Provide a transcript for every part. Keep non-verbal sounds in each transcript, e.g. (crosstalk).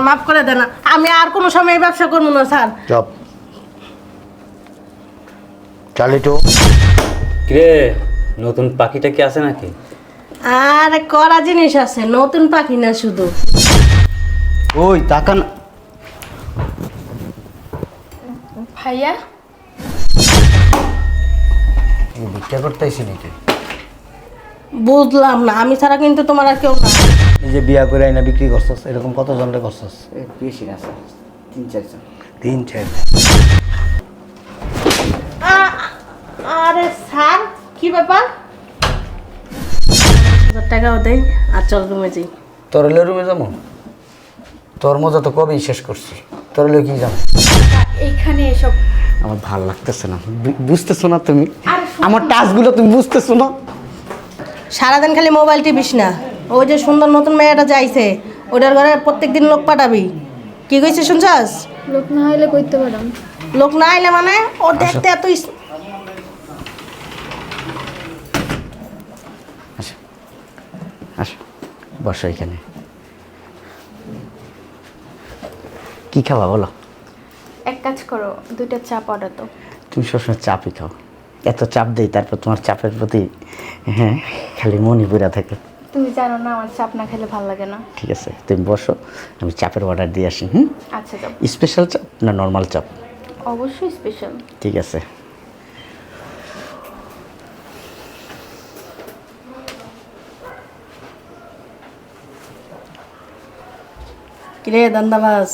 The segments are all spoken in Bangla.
আমার মাফ করে দেন আমি আর কোনো সময় এই ব্যবসা করব না স্যার। চপ। চালিটু। কিরে নতুন পাখিটা কি আছে নাকি? আর করা জিনিস আছে নতুন পাখি না শুধু। ওই তাকান। ভাইয়া? ভিক্ষা করতেছি নাকি? বুঝলাম না। আমি ছাড়া কিন্তু তোমার আর কেউ না এই যে বিয়া করে আইনা বিক্রি করছস এরকম কত জনরে করছস বেশি না স্যার তিন চারজন। তিন চার। আ- আরে স্যার কি ব্যাপার? হাজার টাকাও দেই আর চল রুমে যাই। তোর হলে রুমে যাব? তোর মজা তো কবেই শেষ করছি। তোর হলে কি যাব? এইখানে এসব আমার ভালো লাগতেছে না। বুঝতেছো না তুমি? আমার টাচগুলো তুমি বুঝতেছো না? সারাদিন খালি মোবাইল টিপিস না। ওই যে সুন্দর নতুন মেয়েটা যাইছে ওটার ঘরে প্রত্যেক দিন লোক পাঠাবি। কি কইছে শুনছাস? লোক না হইলে করতে পারাম লোক না আইলে মানে ও দেখতে এত আসো আসো বসো এখানে। কি খাবা বলো? এক কাজ করো দুইটা চাপ অর্ডার দাও। তুমি সবসময় চাপই খাও। এত চাপ দেই তারপর তোমার চাপের প্রতি হ্যাঁ খালি মনই পুরা থাকে। তুমি জানো না আমার চাপ না খেলে ভালো লাগে না। ঠিক আছে তুমি বসো আমি চাপের অর্ডার দিয়ে আসি হুম? আচ্ছা যাও। স্পেশাল চাপ না নর্মাল চাপ? অবশ্যই স্পেশাল ঠিক আছে। কিরে দান্দাবাস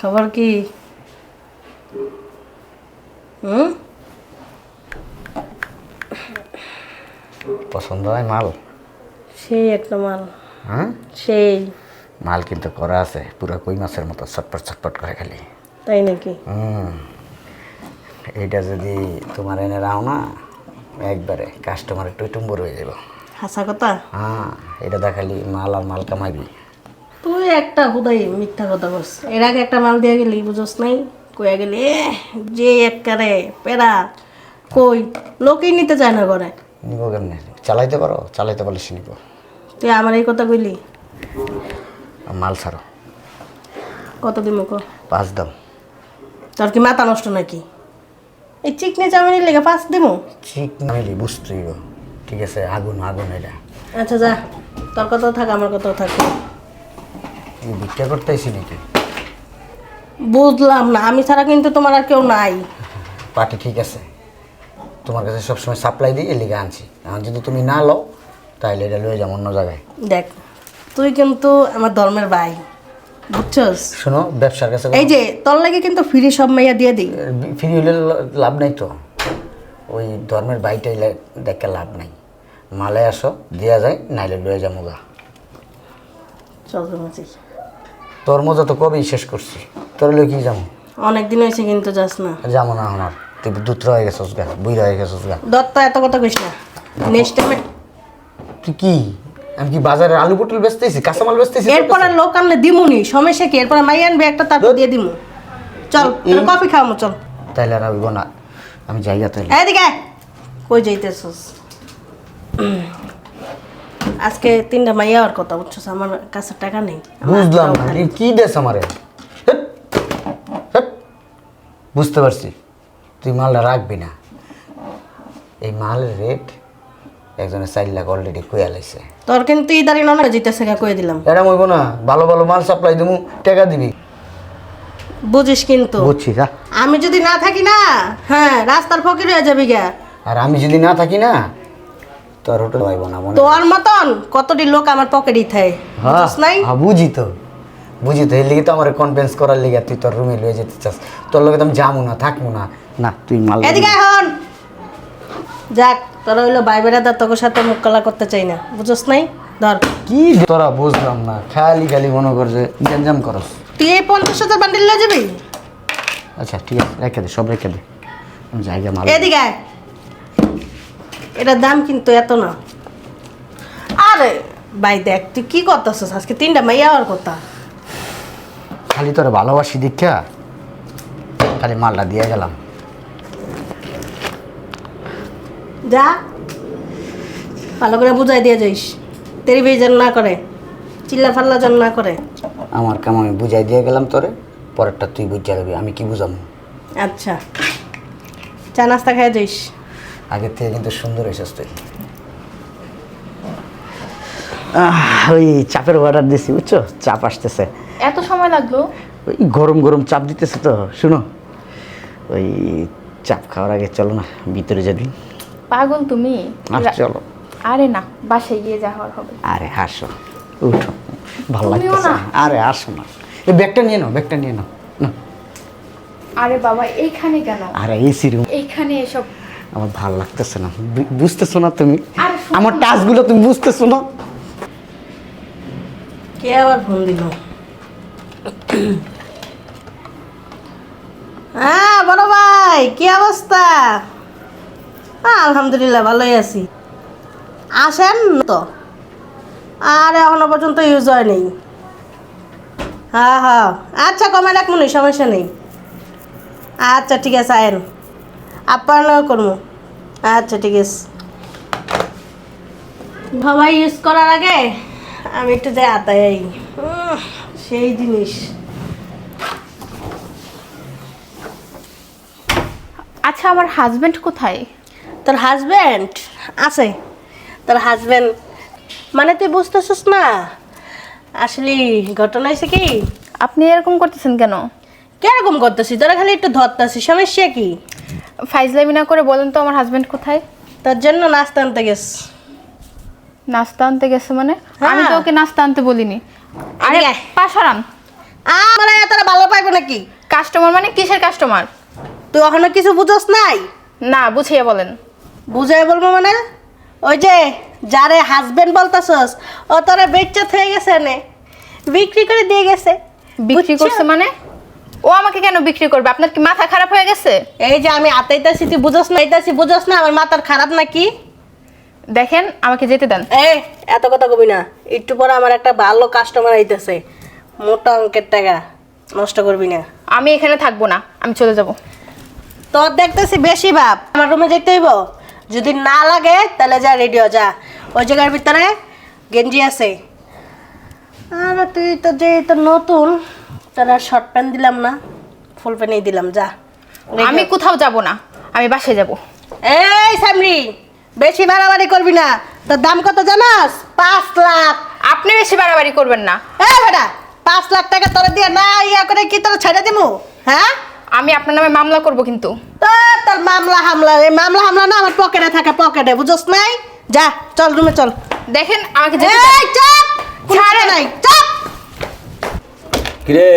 খবর কি? হুম? পছন্দ মাল? সেই একটা মাল। হ্যাঁ? সেই। মাল কিন্তু করা আছে পুরো কই মাছের মতো ছটপট ছটপট করে খালি। তাই নাকি? হুম। এইটা যদি তোমার এনে রাও না একবারে কাস্টমার একটু টুম্বর হয়ে যাব হাসা কথা? হ্যাঁ এটা দেখালি মাল আর মাল কামাইবি। তুই একটা হুদাই মিথ্যা কথা বলছ এর আগে একটা মাল দিয়ে গেলি বুঝোস নাই? কইয়া গেলি যে এককারে পেরা কই? লোকেই নিতে চায় না করে নিব কেমনে? চালাইতে পারো চালাইতে পারলে শুনিব তুই আমার এই কথা কইলি? মাল ছাড়ো। কত দিন কো? পাঁচ দাম। তোর কি মাথা নষ্ট নাকি? এই চিকনি চাউমিনের লেগে পাঁচ দিমু? ঠিক নামিলি বুঝতেই। ঠিক আছে আগুন আগুন এটা। আচ্ছা যা। তোর কথাও থাক আমার কথাও থাক। ভিক্ষা করতেছি নাকি? বুঝলাম না আমি ছাড়া কিন্তু তোমার আর কেউ নাই। পার্টি ঠিক আছে। তোমার কাছে সবসময় সাপ্লাই দিই এর লিগে আনছি। এখন যদি তুমি না লও তাহলে এটা লয়ে যাব অন্য জায়গায়। দেখ তুই কিন্তু আমার ধর্মের ভাই বুঝছস? শোনো ব্যবসার কাছে এই যে তোর লাগে কিন্তু ফ্রি সব মাইয়া দিয়ে দিই। ফ্রি হইলে ল- লাভ নাই তো। ওই ধর্মের বাইটাই দেখে লাভ নাই। মালে আসো দেওয়া যায় নাইলে লয়ে যাব গা। চল তোর মজা তো কবেই শেষ করছি। তোর লয়ে কি যাব অনেক দিন হয়েছে কিন্তু যাস না। যাব না আর তুই দুত্র হয়ে গেছস গা বুইরা হয়ে গেছস গা দত্ত এত কথা কইস না। নেক্সট টাইমে তুই কি? আমি কি বাজারে আলু পটল বেচতেছি কাঁচামাল বেচতেছি? এরপরে লোক আনলে দিমুনি সমস্যা কি? এরপরে মাই আনবে একটা তারপর দিয়ে দিমু। চল কফি খাওয়ামো চল। তাইলে আর হইব না। আমি জায়গা তাইলে। এদিকে। কই যাইতেছস? আজকে তিনটা মাইয়া আর কথা বুঝছস? আমার কাছে টাকা নেই। বুঝলাম। কি- দেশ আমারে। বুঝতে পারছি। তুই মালটা রাখবি না। এই মালের রেট একজনের চার লাখ অলরেডি কইয়া লাইছে। তোর কিন্তু ইদারি ননা জিতেছে কয়ে দিলাম। এটা মইব না ভালো ভালো মাল সাপ্লাই দিমু টাকা দিবি। বুঝিস কিন্তু। বুঝছি যা। আমি যদি না থাকি না হ্যাঁ রাস্তার ফকির হয়ে যাবি গা। আর আমি যদি না থাকি না তোর হোটেল পাইব না মনে তোর মতন কতটি লোক আমার পকেটই থাকে হ্যাঁ বুঝছ নাই? হ্যাঁ, বুঝি তো। বুঝি তো এর লিগে তো আমার কনফারেন্স করার লিগে তুই তোর রুমে লয়ে যেতে চাস। তোর লগে তো আমি যাব না থাকব না। না তুই মাল এদিকে এখন যাক তোরা হইল ভাই বেড়াদার তোর সাথে মুখ কালা করতে চাই না। বুঝছ নাই? ধর। কি তোরা বুঝলাম না খালি খালি মনে কর যে গ্যাঞ্জাম করস। তুই এই পঞ্চাশ হাজার বান্ডিল লয়ে যাবি? আচ্ছা ঠিক আছে রেখে দে সব রেখে দে। আমি জায়গা মাল এদিকে আয়। এটার দাম কিন্তু এত না। আরে ভাই দেখ তুই কি করতেছিস? আজকে তিনটা মাইয়া আর কথা। খালি তোরা ভালোবাসি দীক্ষা খালি মালটা দিয়ে গেলাম। যা। ভালো করে বুঝাই দিয়ে যাইস। তেরি বেজন না করে চিল্লা ফাল্লা যেন না করে। আমার কাম আমি বুঝাই দিয়ে গেলাম তোরে পরেরটা তুই বুঝা দেবি আমি কি বুঝাবো আচ্ছা। চা নাস্তা খাই যাইস। আগের থেকে কিন্তু সুন্দর এসেছ তুই। ওই চাপের অর্ডার দিছি বুঝছ? চাপ আসতেছে। এত সময় লাগল? ওই গরম গরম চাপ দিতেছে তো শুনো। ওই চাপ খাওয়ার আগে চলো না ভিতরে যাবি। পাগল তুমি? চলো। আরে না বাসায় গিয়ে যা হওয়ার হবে। আরে হাসো। উঠো। ভালো লাগতেছে না। আরে আসো না। এই ব্যাগটা নিয়ে নাও ব্যাগটা নিয়ে নাও। আরে বাবা এইখানে কেন? আরে এসি রুম এইখানে এসব আমার ভালো লাগতেছে না। বুঝতেছো না তুমি? আমার। টাচগুলো তুমি বুঝতেছো না? কে আবার ফোন দিল? হ্যাঁ বড় ভাই কি অবস্থা? আলহামদুলিল্লাহ ভালোই আছি। আসেন তো। আর এখনও পর্যন্ত ইউজ হয়নি হ্যাঁ হ্যাঁ। আচ্ছা কমে রাখব নি সমস্যা নেই। আচ্ছা ঠিক আছে আয়েন। আপনার করব আচ্ছা ঠিক আছে। ভাবাই ইউজ করার আগে আমি একটু যাই আতাই। সেই জিনিস। আচ্ছা আমার হাজবেন্ড কোথায়? তোর হাজব্যান্ড আছে। তোর হাজব্যান্ড মানে তুই বুঝতেছিস না? আসলে ঘটনা হয়েছে কি? আপনি এরকম করতেছেন কেন? কীরকম করতেছি তোরা খালি একটু ধরতেছি সমস্যা কি? ফাইজলামি না করে বলেন তো আমার হাজবেন্ড কোথায়? তার জন্য নাস্তা আনতে গেছ। নাস্তা আনতে গেছে মানে? হ্যাঁ। আমি তো ওকে নাস্তা আনতে বলিনি। আরে। পাশারাম আমার তোরা ভালো পাইবো নাকি? কাস্টমার মানে কিসের কাস্টমার তুই এখনও কিছু বুঝোস নাই? না বুঝিয়ে বলেন। বুঝাই বলব মানে? ওই যে যারে হাজবেন্ড বলতেছস ও তোরা বেচ্চা হয়ে গেছে নে। বিক্রি করে দিয়ে গেছে। বিক্রি? করছে মানে? ও আমাকে কেন বিক্রি করবে? আপনার কি মাথা খারাপ হয়ে গেছে? এই যে আমি আতাইতাছি তুই বুঝোস না আইতাছি বুঝোস না আমার মাথার খারাপ নাকি দেখেন আমাকে যেতে দেন। এ এত কথা কবি না। একটু পরে আমার একটা ভালো কাস্টমার আইতেছে। মোটা অঙ্কের টাকা। নষ্ট করবি না। আমি এখানে থাকব না আমি চলে যাব। তোর দেখতেছি বেশি ভাব। আমার রুমে যেতে হইব? যদি না লাগে তাহলে যা রেডি রেডিও যা। ওই জায়গার ভিতরে গেঞ্জি আছে। আর তুই তো যে তো নতুন তোর আর শর্ট প্যান্ট দিলাম না ফুল প্যান্টই দিলাম যা। আমি কোথাও যাব না আমি বাসে যাব। এই সামরি বেশি বাড়াবাড়ি করবি না। তোর দাম কত জানাস? পাঁচ লাখ। আপনি বেশি বাড়াবাড়ি করবেন না। এ বেটা পাঁচ লাখ টাকা তোরা দিয়ে না ইয়া করে কি তোরা ছেড়ে দিমু? হ্যাঁ? আমি আপনার নামে মামলা করব কিন্তু। তোর তোর মামলা হামলা এই মামলা হামলা না আমার পকেটে থাকে পকেটে বুঝোস নাই? যা চল রুমে চল। দেখেন আমাকে যেতে দেন। এই চাপ! ছাড়ে নাই চাপ! কিরে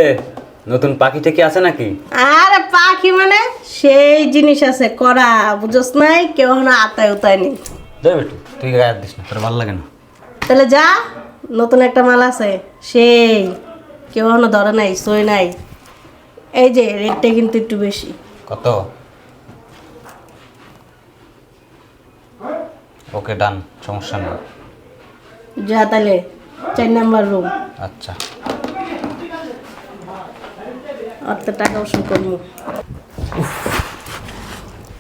নতুন পাখিটা কি আছে নাকি? আরে পাখি মানে সেই জিনিস আছে করা বুঝোস নাই? কেউ না আতায় উতায় নেই। যাই বেটু তুই গায়ে হাত দিস না তোর ভালো লাগে না। তাহলে যা নতুন একটা মাল আছে সেই। কেউ এখনও ধরে নাই সই নাই। এই যে রেটটা কিন্তু একটু বেশি। কত? ওকে ডান সমস্যা নেই। যা তাহলে চার নাম্বার রুম আচ্ছা। অত টাকা ওষুধ করব।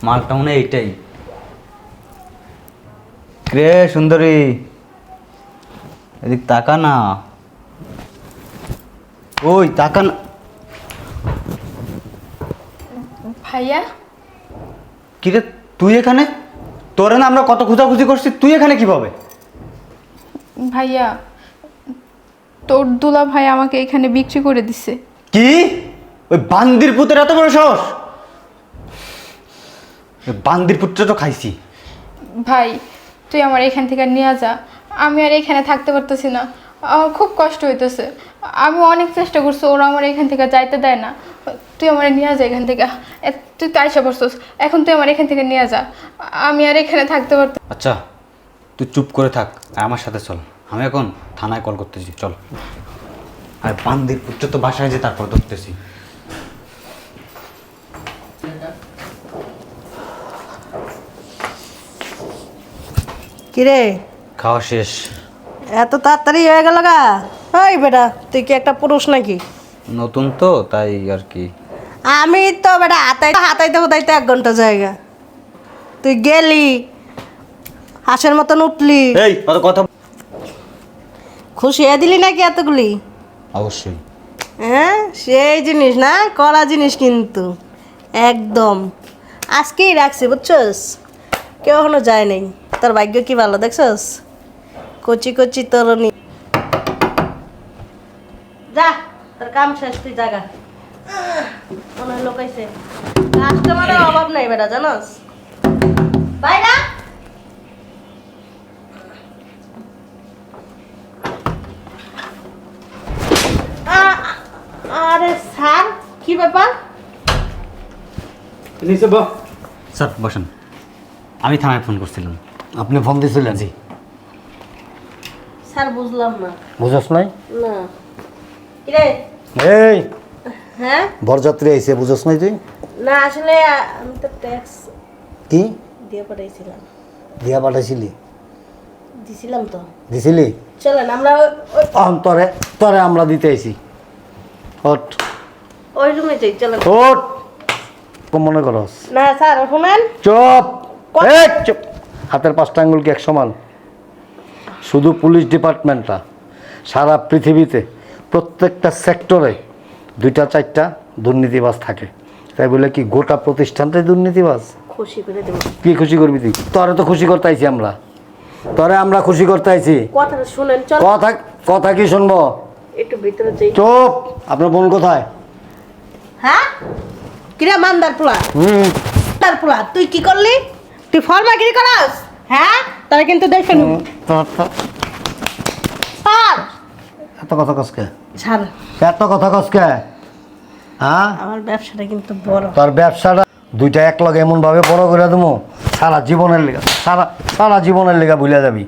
মালটা মনে এইটাই। রে সুন্দরী? এদিক তাকা না। ওই তাকা না। ভাইয়া? কিরে তুই এখানে? তোরে না আমরা কত খোঁজাখুঁজি করছি তুই এখানে কীভাবে? ভাইয়া তোর দুলা ভাই আমাকে এখানে বিক্রি করে দিছে। কি? ওই বান্দির পুতের এত বড় সাহস? ওই বান্দির পুত্র তো খাইছি। ভাই তুই আমার এখান থেকে নিয়ে যা। আমি আর এখানে থাকতে পারতেছি না। খুব কষ্ট হইতেছে। আমি অনেক চেষ্টা করছি ওরা আমার এখান থেকে যাইতে দেয় না। তুই আমার নিয়ে যা এখান থেকে। এ, তুই তাই সে পড়ছিস এখন তুই আমার এখান থেকে নিয়ে যা। আমি আর এখানে থাকতে পারত আচ্ছা তুই চুপ করে থাক আর আমার সাথে চল। আমি এখন থানায় কল করতেছি চল। আর বান্দির পুত্র তো বাসায় যে তারপর ধরতেছি। কিরে? খাওয়া শেষ। এত তাড়াতাড়ি হয়ে গেল গা। ওই বেটা তুই কি একটা পুরুষ নাকি? নতুন তো তাই আর কি। আমি তো বেটা হাতাই হাতাইতে হাতাইতে এক ঘণ্টা জায়গা। তুই গেলি হাঁসের মতন উঠলি। এই অত কথা খুশি হয়ে দিলি নাকি এতগুলি? অবশ্যই। হ্যাঁ সেই জিনিস না করা জিনিস কিন্তু। একদম। আজকেই রাখছি বুঝছস? কেউ এখনও যায় নাই। তোর ভাগ্য কি ভালো দেখছস? কচি কচি তরুণী। যা তোর কাম শেষ তুই জাগা মনে হয় লোকাইছে কাস্টমারের অভাব নাই বেটা জানস? বাই না আ- আরে স্যার কি ব্যাপার? নিচে বসেন। আমি থানায় ফোন করছিলাম। আপনি ফোন দিয়েছিলেন জি। স্যার বুঝলাম না। বুঝস নাই? না। কিরে? এই! হ্যাঁ? বরযাত্রী আইছে বুঝস নাই তুই? না আসলে আমি তো ট্যাক্স কি? দিয়ে পাঠাইছিলাম। দিয়া পাঠাইছিলি? দিছিলাম তো। দিছিলি? চলেন আমরা অহন তরে তরে আমরা দিতে আইছি। ওট ওই রুমে যাই চলেন। কম মনে করস? না স্যার শুনেন। চুপ! চুপ! হাতের পাঁচটা আঙ্গুল কি এক সমান? শুধু পুলিশ ডিপার্টমেন্টটা সারা পৃথিবীতে প্রত্যেকটা সেক্টরে দুইটা চারটা দুর্নীতিবাজ থাকে। তাই বলে কি গোটা প্রতিষ্ঠানটাই দুর্নীতিবাজ? খুশি করে দেবো। কি খুশি করবি তুই? তোরে তো খুশি করতে আইছি আমরা। তোরে আমরা খুশি করতে আইছি। কথাটা শুনেন চল। কথা কথা কি শুনব? একটু ভিতরে যাই। চুপ! আপনার বোন কোথায়? হ্যাঁ? কিরে মান্দার পোলা হুম। মান্দার পোলা তুই কি করলি? তুই ফর্মাগিরি করাস? হ্যাঁ? তারা কিন্তু দেখে নিব। এত কথা কসকে ছাড় এত কথা কসকে হ্যাঁ? আমার ব্যবসাটা কিন্তু বড়। তোর ব্যবসাটা দুইটা এক লগে এমন ভাবে বড় করে দেবো সারা জীবনের লেগা সারা সারা জীবনের লেগা ভুলে যাবি।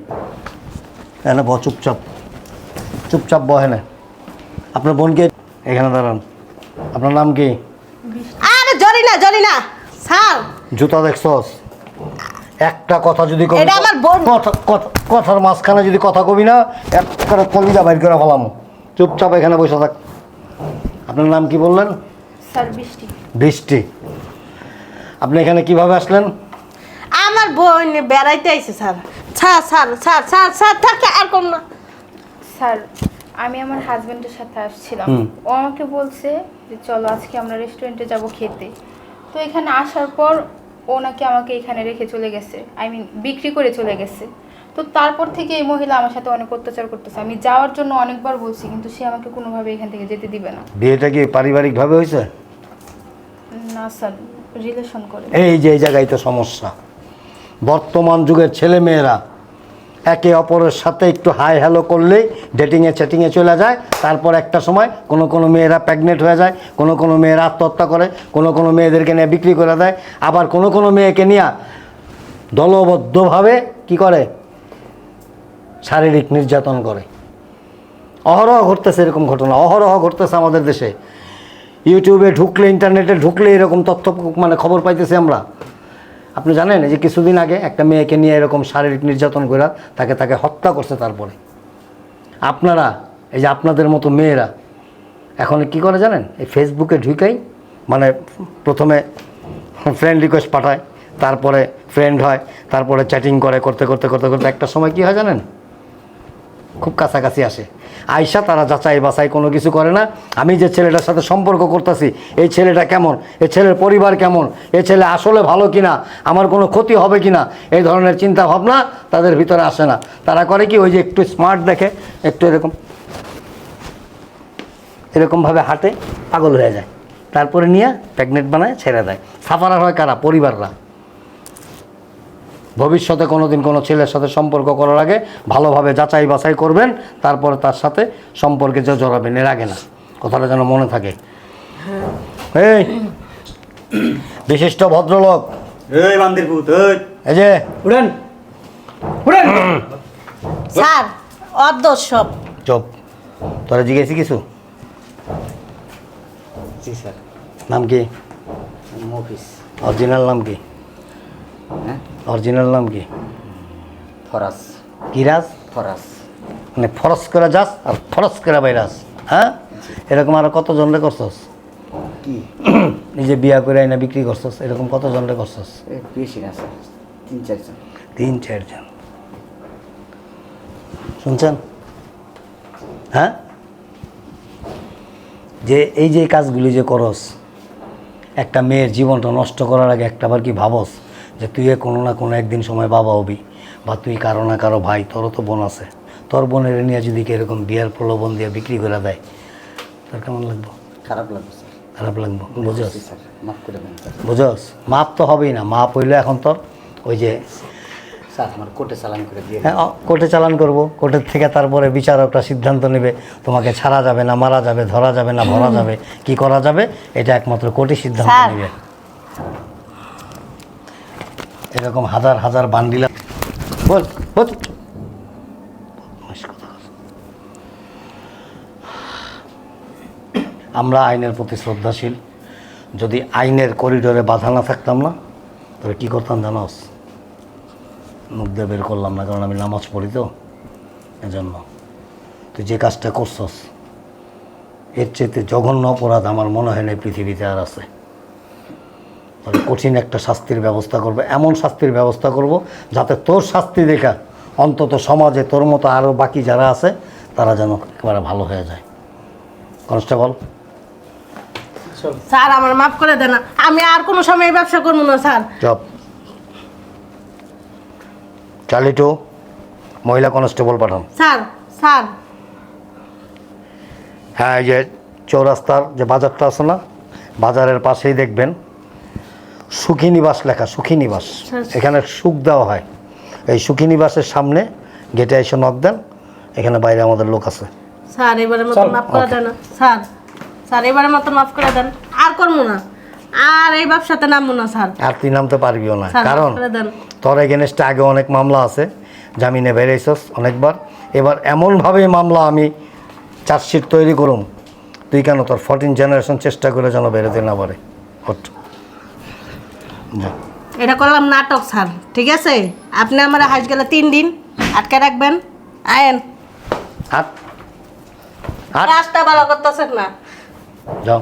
এনে ব চুপচাপ। চুপচাপ বহে না আপনার বোনকে এখানে দাঁড়ান। আপনার নাম কি? আরে জরি না জরি না স্যার। জুতা দেখছস? একটা কথা যদি কবি এটা আমার বোন। কথা কথা- কথার মাঝখানে যদি কথা কবি না এক করে কলিজা বাইর করে ফেলাম। চুপচাপ এখানে বসে থাক। আপনার নাম কি বললেন? স্যার বৃষ্টি। বৃষ্টি। আপনি এখানে কীভাবে আসলেন? আমার বোন বেড়াইতে আইছে sir. Sir sir sir sir sir থাকে আর কোন না। স্যার আমি আমার হাজবেন্ডের সাথে আসছিলাম। ও আমাকে বলছে যে চলো আজকে আমরা রেস্টুরেন্টে যাব খেতে। তো এখানে আসার পর ও নাকি আমাকে এখানে রেখে চলে গেছে। আই মিন বিক্রি করে চলে গেছে। তো তারপর থেকে এই মহিলা আমার সাথে অনেক অত্যাচার করতেছে। আমি যাওয়ার জন্য অনেকবার বলছি কিন্তু সে আমাকে কোনোভাবে এখান থেকে যেতে দিবে না। বিয়েটা কি পারিবারিকভাবে হয়েছে? না স্যার রিলেশন করে। এই যে এই জায়গায় তো সমস্যা। বর্তমান যুগের ছেলে মেয়েরা একে অপরের সাথে একটু হাই হ্যালো করলেই ডেটিংয়ে চ্যাটিংয়ে চলে যায়। তারপর একটা সময় কোনো কোনো মেয়েরা প্রেগনেন্ট হয়ে যায়, কোনো কোনো মেয়েরা আত্মহত্যা করে, কোনো কোনো মেয়েদেরকে নিয়ে বিক্রি করে দেয়। আবার কোনো কোনো মেয়েকে নিয়ে দলবদ্ধভাবে কি করে? শারীরিক নির্যাতন করে। অহরহ ঘটতেছে এরকম ঘটনা, অহরহ ঘটতেছে আমাদের দেশে। ইউটিউবে ঢুকলে ইন্টারনেটে ঢুকলে এরকম তথ্য মানে খবর পাইতেছি আমরা। আপনি জানেন যে কিছুদিন আগে একটা মেয়েকে নিয়ে এরকম শারীরিক নির্যাতন করে তাকে তাকে হত্যা করছে তারপরে। আপনারা, এই যে আপনাদের মতো মেয়েরা, এখন কি করে জানেন? এই ফেসবুকে ঢুকেই মানে প্রথমে ফ্রেন্ড রিকোয়েস্ট পাঠায়, তারপরে ফ্রেন্ড হয়, তারপরে চ্যাটিং করে, করতে করতে করতে করতে, একটা সময় কী হয় জানেন? খুব কাছাকাছি আসে। আয়সা তারা যাচাই বাছাই কোনো কিছু করে না। আমি যে ছেলেটার সাথে সম্পর্ক করতেছি, এই ছেলেটা কেমন? এই ছেলের পরিবার কেমন? এ ছেলে আসলে ভালো কিনা? আমার কোনো ক্ষতি হবে কিনা? এই ধরনের চিন্তা ভাবনা তাদের ভিতরে আসে না। তারা করে কি, ওই যে একটু স্মার্ট দেখে, একটু এরকম, এরকমভাবে হাঁটে, পাগল হয়ে যায়। তারপরে নিয়ে প্রেগনেন্ট বানায়, ছেড়ে দেয়। সাফারার হয় কারা? পরিবাররা। ভবিষ্যতে কোনো দিন কোনো ছেলের সাথে সম্পর্ক করার আগে ভালোভাবে যাচাই বাছাই করবেন তারপরে তার সাথে সম্পর্কে যে জড়াবেন এর আগে না। কথাটা যেন মনে থাকে। এই বিশিষ্ট ভদ্রলোক। এই বান্দির পুত এই। যে। উড়েন। উড়েন। স্যার অর্ধ সব। চপ। তোরা জিজ্ঞেসি কিছু? জি স্যার। নাম কি? মফিস। অরিজিনাল নাম কি? হ্যাঁ? অরিজিনাল নাম কি? ফরাস। কিরাজ ফরাস। মানে ফরস করে যাস আর ফরস করে বাইরাস হ্যাঁ? এরকম আরও কত জনরে করছস? কি? (clears throat) নিজে বিয়া করে আইনা বিক্রি করছস এরকম কত জনরে করছস? বেশি না স্যার তিন চারজন। তিন চারজন। শুনছেন? হ্যাঁ? যে এই যে কাজগুলি যে করস একটা মেয়ের জীবনটা নষ্ট করার আগে একটাবার কি ভাবস? যে তুই এ কোনো না কোনো একদিন সময় বাবা হবি বা তুই কারও না কারও ভাই তোরও তো বোন আছে। তোর বোনের নিয়ে যদি কি এরকম বিয়ার প্রলোভন দিয়ে বিক্রি করে দেয় তোর কেমন লাগবো? খারাপ লাগবে স্যার। খারাপ লাগবো? বুঝস? মাফ করে দেন স্যার। বুঝস? মাপ তো হবেই না মাপ হইলে এখন তোর ওই যে স্যার আমার কোর্টে চালান করে দিয়ে হ্যাঁ কোর্টে চালান করব। কোর্টের থেকে তারপরে বিচারকরা সিদ্ধান্ত নেবে তোমাকে ছাড়া যাবে না মারা যাবে ধরা যাবে না ভরা (clears throat) যাবে কি করা যাবে? এটা একমাত্র কোর্টই সিদ্ধান্ত নেবে। এরকম হাজার হাজার বান্ডিলা। বল আমরা আইনের প্রতি শ্রদ্ধাশীল। যদি আইনের করিডোরে বাধা না থাকতাম না তবে কী করতাম জানোস? মুখ দিয়ে বের করলাম না, কারণ আমি নামাজ পড়ি তো। এজন্য। তুই যে কাজটা করছস, এর চেয়ে জঘন্য অপরাধ আমার মনে হয় না পৃথিবীতে আর আছে। তবে কঠিন একটা শাস্তির ব্যবস্থা করবে এমন শাস্তির ব্যবস্থা করব যাতে তোর শাস্তি দেখা অন্তত সমাজে তোর মতো আরও বাকি যারা আছে তারা যেন একেবারে ভালো হয়ে যায়। কনস্টেবল? স্যার আমার মাফ করে দেন আমি আর কোনো সময় এই ব্যবসা করব না স্যার। চপ। চালিটু মহিলা কনস্টেবল পাঠান। Sir sir. হ্যাঁ এই যে চৌরাস্তার যে বাজারটা আছে না বাজারের পাশেই দেখবেন। সুখী নিবাস লেখা সুখী নিবাস। এখানে সুখ দেওয়া হয়। এই সুখী নিবাসের সামনে গেটে এসে নক দেন এখানে বাইরে আমাদের লোক আছে। স্যার এবারের মতো মাফ করে দেন। স্যার স্যার এবারের মতো মাফ করে দেন। আর করব না। আর এই ব্যবসাতে নামবো না স্যার। আর তুই নামতে পারবিও না। কারণ। তোর এগেনস্টে আগে অনেক মামলা আছে জামিনে বেরিয়েছস অনেকবার। এবার এমনভাবে মামলা আমি চার্জশিট তৈরি করুম তুই কেন তোর ফোরটিন জেনারেশন চেষ্টা করে যেন বেরোতে না পারে? এটা করলাম নাটক স্যার। ঠিক আছে? আপনি আমার হাজ গেলে তিন দিন আটকে রাখবেন। আয়েন। হাত রাস্তা ভালো করতেছেন না। যাও।